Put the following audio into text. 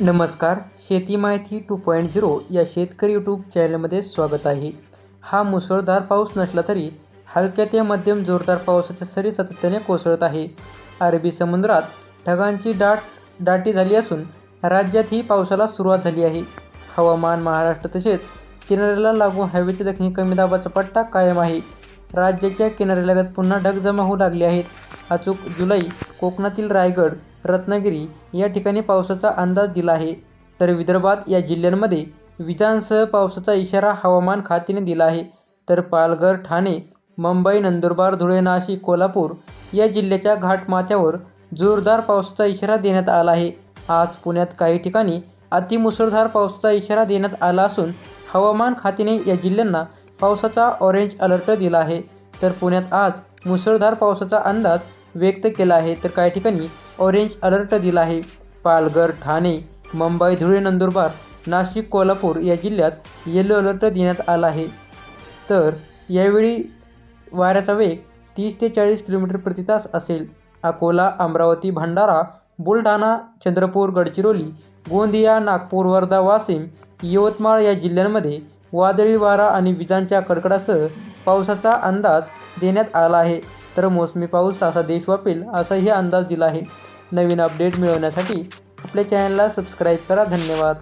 नमस्कार शेती माहिती टू पॉईंट झिरो या शेतकरी यूट्यूब चॅनलमध्ये स्वागत आहे. हा मुसळधार पाऊस नसला तरी हलक्या ते मध्यम जोरदार पावसाच्या सरी सातत्याने कोसळत आहे. अरबी समुद्रात ढगांची दाट दाटी झाली असून राज्यातही पावसाला सुरुवात झाली आहे. हवामान महाराष्ट्र तसेच किनाऱ्याला लागून हवेचे दक्षिणी कमी दाबाचा पट्टा कायम आहे. राज्याच्या किनाऱ्यालगत पुन्हा ढग जमा होऊ लागले आहेत. अचूक जुलै कोकणातील रायगड रत्नागिरी या ठिकाणी पावसाचा अंदाज दिला आहे. तर विदर्भात या जिल्ह्यांमध्ये विजांसह पावसाचा इशारा हवामान खात्याने दिला आहे. तर पालघर ठाणे मुंबई नंदुरबार धुळे नाशिक कोल्हापूर या जिल्ह्याच्या घाटमाथ्यावर जोरदार पावसाचा इशारा देण्यात आला आहे. आज पुण्यात काही ठिकाणी अतिमुसळधार पावसाचा इशारा देण्यात आला असून हवामान खात्याने या जिल्ह्यांना पावसाचा ऑरेंज अलर्ट दिला आहे. तर पुण्यात आज मुसळधार पावसाचा अंदाज व्यक्त केला आहे. तर काही ठिकाणी ऑरेंज अलर्ट दिला आहे. पालघर ठाणे मुंबई धुळे नंदुरबार नाशिक कोल्हापूर या जिल्ह्यात येलो अलर्ट देण्यात आला आहे. तर यावेळी वाऱ्याचा वेग तीस ते चाळीस किलोमीटर प्रति तास असेल. अकोला अमरावती भंडारा बुलढाणा चंद्रपूर गडचिरोली गोंदिया नागपूर वर्धा वाशिम यवतमाळ या जिल्ह्यांमध्ये वादळी वारा आणि विजांच्या कडकडासह पावसाचा अंदाज देण्यात आला आहे. तर मोसमी पाऊस असा देश वापेल असाही अंदाज दिला आहे. नवीन अपडेट मिळवण्यासाठी आपल्या चॅनलला सबस्क्राईब करा. धन्यवाद.